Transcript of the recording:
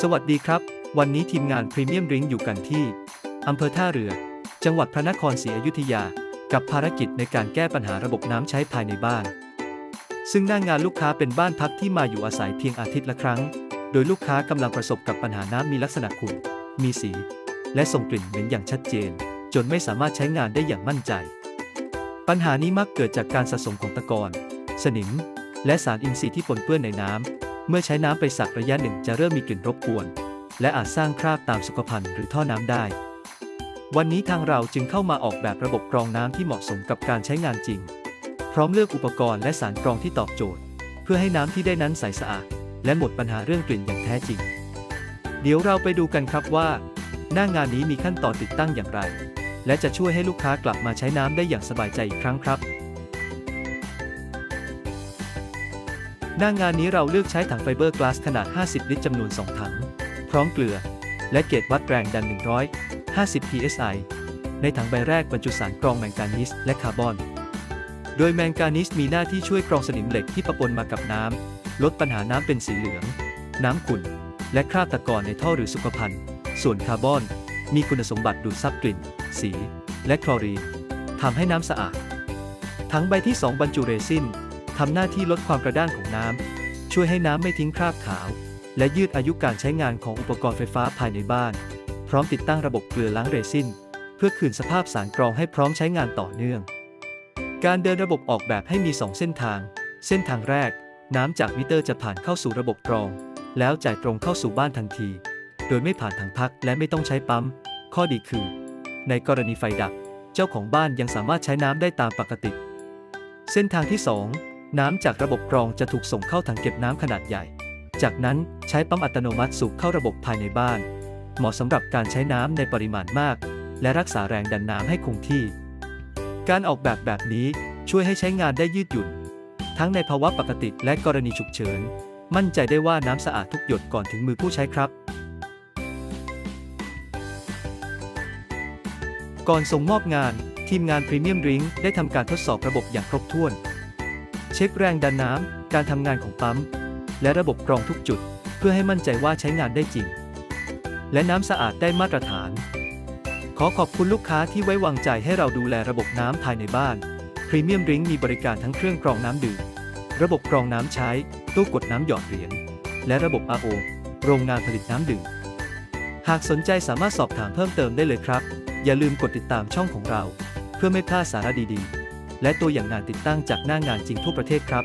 สวัสดีครับ วันนี้ทีมงานพรีเมียมริงอยู่กันที่อำเภอท่าเรือ จังหวัดพระนครศรีอยุธยา กับภารกิจในการแก้ปัญหาระบบน้ำใช้ภายในบ้าน ซึ่งหน้างงานลูกค้าเป็นบ้านพักที่มาอยู่อาศัยเพียงอาทิตย์ละครั้ง โดยลูกค้ากำลังประสบกับปัญหาน้ำมีลักษณะขุ่น มีสี และส่งกลิ่นเหม็นอย่างชัดเจน จนไม่สามารถใช้งานได้อย่างมั่นใจ ปัญหานี้มักเกิดจากการสะสมของตะกอน สนิม และสารอินทรีย์ที่ปนเปื้อนในน้ำ เมื่อใช้น้ำไปสักระยะหนึ่งจะเริ่มมีกลิ่นรบกวน และอาจสร้างคราบตามสุขภัณฑ์หรือท่อน้ำได้ วันนี้ทางเราจึงเข้ามาออกแบบระบบกรองน้ำที่เหมาะสมกับการใช้งานจริง พร้อมเลือกอุปกรณ์และสารกรองที่ตอบโจทย์ เพื่อให้น้ำที่ได้นั้นใสสะอาด และหมดปัญหาเรื่องกลิ่นอย่างแท้จริง เดี๋ยวเราไปดูกันครับว่า หน้างานนี้มีขั้นตอนติดตั้งอย่างไร และจะช่วยให้ลูกค้ากลับมาใช้น้ำได้อย่างสบายใจอีกครั้งครับ หน้างานนี้เราเลือกใช้ถังไฟเบอร์กลาสขนาด 50 ลิตรจำนวน 2 ถัง พร้อมเกลือ และเกจวัดแรงดัน 150 psi ในถังใบแรกบรรจุสารกรองแมงกานีสและคาร์บอน โดยแมงกานีสมีหน้าที่ช่วยกรองสนิมเหล็กที่ปะปนมากับน้ำ ลดปัญหาน้ำเป็นสีเหลือง น้ำขุ่น และคราบตะกอนในท่อหรือสุขภัณฑ์ ส่วนคาร์บอน มีคุณสมบัติดูดซับกลิ่น สี และคลอรีนทำให้น้ำสะอาด ถังใบที่ 2 บรรจุเรซิน ทำหน้าที่ลดความกระด้างของน้ำ ช่วยให้น้ำไม่ทิ้งคราบขาว และยืดอายุการใช้งานของอุปกรณ์ไฟฟ้าภายในบ้าน พร้อมติดตั้งระบบเกลือล้างเรซิน เพื่อคืนสภาพสารกรองให้พร้อมใช้งานต่อเนื่อง การเดินระบบออกแบบให้มี 2 เส้นทาง เส้นทางแรก น้ำจากมิเตอร์จะผ่านเข้าสู่ระบบกรอง แล้วจ่ายตรงเข้าสู่บ้านทันที โดยไม่ผ่านถังพักและไม่ต้องใช้ปั๊ม ข้อดีคือ ในกรณีไฟดับ เจ้าของบ้านยังสามารถใช้น้ำได้ตามปกติ เส้นทางที่ 2 น้ำจากระบบกรองจะถูกส่งเข้าถังเก็บน้ำขนาดใหญ่ จากนั้นใช้ปั๊มอัตโนมัติสูบเข้าระบบภายในบ้าน เหมาะสำหรับการใช้น้ำในปริมาณมาก และรักษาแรงดันน้ำให้คงที่ การออกแบบแบบนี้ช่วยให้ใช้งานได้ยืดหยุ่น ทั้งในภาวะปกติและกรณีฉุกเฉิน มั่นใจได้ว่าน้ำสะอาดทุกหยดก่อนถึงมือผู้ใช้ครับ ก่อนส่งมอบงานทีมงานพรีเมียมริงได้ทำการทดสอบระบบอย่างครบถ้วน เช็คแรงดันน้ำ การทำงานของปั๊ม และระบบกรองทุกจุด เพื่อให้มั่นใจว่าใช้งานได้จริง และน้ำสะอาดได้มาตรฐาน ขอขอบคุณลูกค้าที่ไว้วางใจให้เราดูแลระบบน้ำภายในบ้านพรีเมียมริงมีบริการทั้งเครื่องกรองน้ำดื่ม ระบบกรองน้ำใช้ ตู้กดน้ำหยอดเหรียญ และระบบ RO โรงงานผลิตน้ำดื่ม หากสนใจสามารถสอบถามเพิ่มเติมได้เลยครับ อย่าลืมกดติดตามช่องของเรา เพื่อไม่พลาดสาระดีๆ และตัวอย่างงานติดตั้งจากหน้างานจริงทั่วประเทศครับ